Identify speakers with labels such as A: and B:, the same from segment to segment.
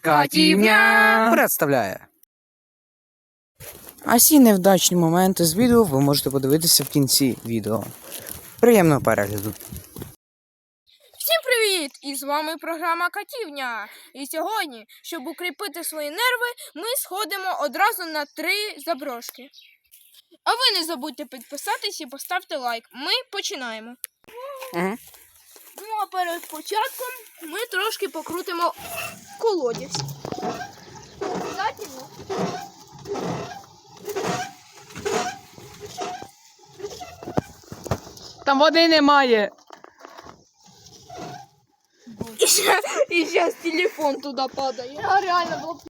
A: Катівня
B: представляє. А всі невдачні моменти з відео ви можете подивитися в кінці відео. Приємного перегляду.
C: Всім привіт! І з вами програма Катівня. І сьогодні, щоб укріпити свої нерви, ми сходимо одразу на три заброшки. А ви не забудьте підписатись і поставте лайк. Ми починаємо.
B: Угу.
C: Ну а перед початком ми трошки покрутимо колодязь. Обязательно.
A: Там води немає.
C: І ще, і ще телефон туди падає. А реально було.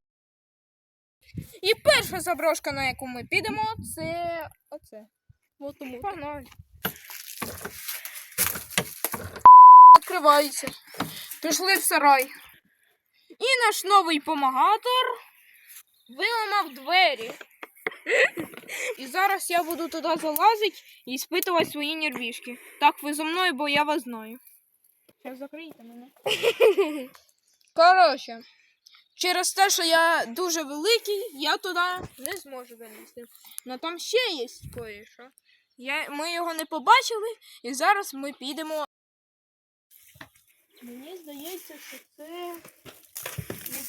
C: І перша заброшка, на яку ми підемо, це оце. Вот тому. Погнали. Відкривається. Пішли в сарай. І наш новий помагатор виламав двері. І зараз я буду туди залазити і спитувати свої нервішки. Так, ви зо мною, бо я вас знаю. Зараз закрийте мене. Коротше, через те, що я дуже великий, я туди не зможу залізти. Но там ще є кое-що. Я, ми його не побачили, і зараз ми підемо. Мені здається, що це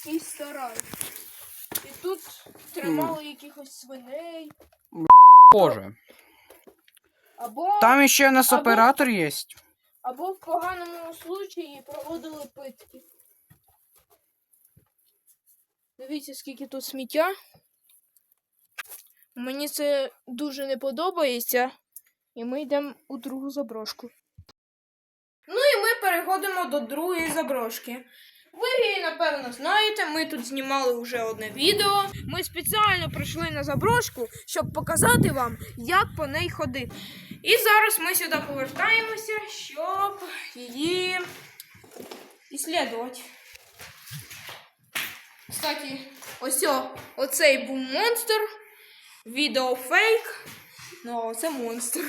C: якийсь сарай. І тут тримали якихось свиней.
B: Боже.
C: Або,
B: Там ще у нас
C: Або-
B: оператор є.
C: або в поганому случаї проводили питки. Дивіться, скільки тут сміття. Мені це дуже не подобається. І ми йдемо у другу заброшку. Ну і ми переходимо до другої заброшки. Ви її, напевно, знаєте, ми тут знімали вже одне відео. Ми спеціально прийшли на заброшку, щоб показати вам, як по неї ходити. І зараз ми сюди повертаємося, щоб її іслідувати. Кстати, ось оцей був монстр. Відео фейк. Ну, а це монстр.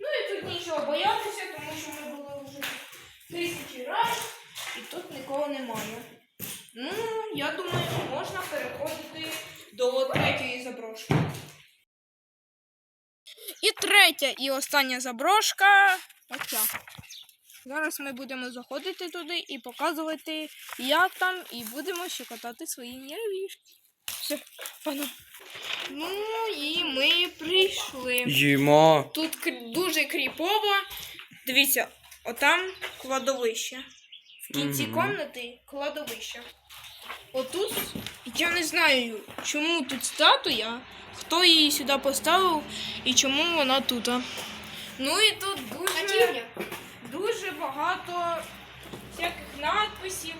C: ну і тут нічого боятися, тисячі разів і тут нікого немає. Ну, я думаю, можна переходити до третьої заброшки. І третя і остання заброшка. Оця. Зараз ми будемо заходити туди і показувати, як там, і будемо ще катати свої нервішки. Все, пану. Ну і ми прийшли.
B: Їмо.
C: Тут дуже кріпово. Дивіться, отам кладовище. В кінці
B: Мгм.
C: комнати кладовище. Отут я не знаю, чому тут статуя, хто її сюди поставив і чому вона тут. Ну і тут дуже, дуже багато всяких надписів.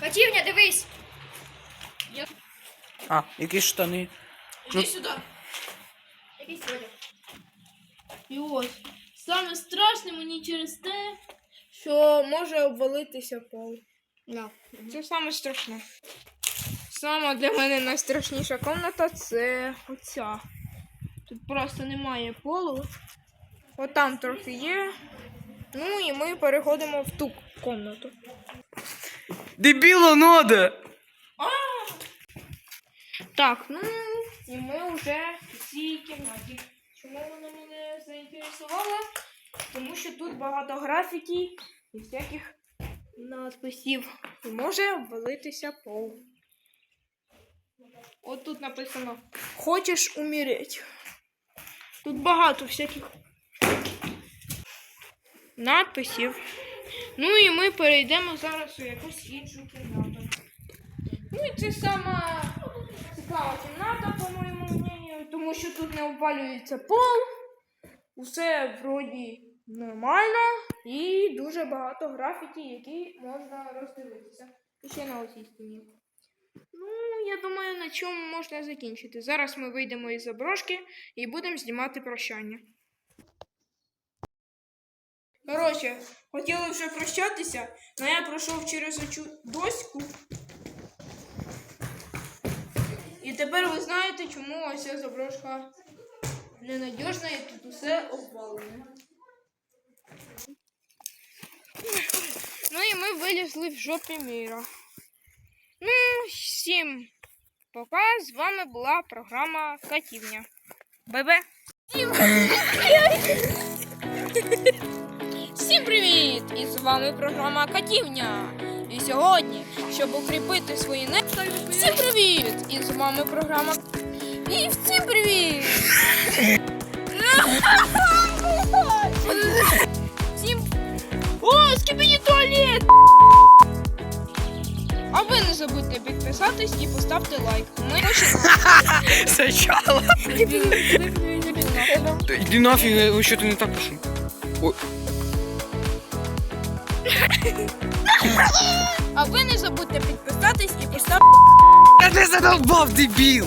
D: Катівня, дивись!
B: А, які штани.
C: Іди
B: Ну.
C: сюди.
D: Якийсь одяг.
C: І ось. Саме страшне мені через те, що може обвалитися пол.
D: Да.
C: Це саме страшне. Сама для мене найстрашніша комната це оця. Тут просто немає полу. От там трохи є. Ну і ми переходимо в ту комнату.
B: Дебіло надо!
C: Так, ну і ми вже в цій кімнаті. Чому вона мене заінтересувала? Тому що тут багато графіки і всяких надписів. І може обвалитися пол. От тут написано Хочеш умереть. Тут багато всяких надписів. Ну і ми перейдемо зараз у якусь іншу кімнату. Ну і це сама цікава кімната, по моєму мнению, тому що тут не обвалюється пол, усе вроді нормально і дуже багато графіки, які можна роздивитися. І ще на оцій стіні. Ну, я думаю, на чому можна закінчити. Зараз ми вийдемо із заброшки і будемо знімати прощання. Коротше, хотіли вже прощатися, але я пройшов через оцю доську. І тепер ви знаєте, чому ось ця заброшка ненадіжна і тут усе обвалене. Ну і ми вилізли в жопі міра. Ну, всім пока. З вами була програма Катівня. Бебе. Всім привіт! І з вами програма Катівня. І сьогодні, щоб укріпити свої не... Всім привіт! І з вами програма. І всім привіт! Всім. О, скибені туалет! А ви не забудьте підписатись і поставте лайк. Ми починаємо.
B: Сначала. Да иди нафиг, что-то не так. Ой,
C: А ви не забудьте підписатись і поставити.
B: да ты задолбал, дебил!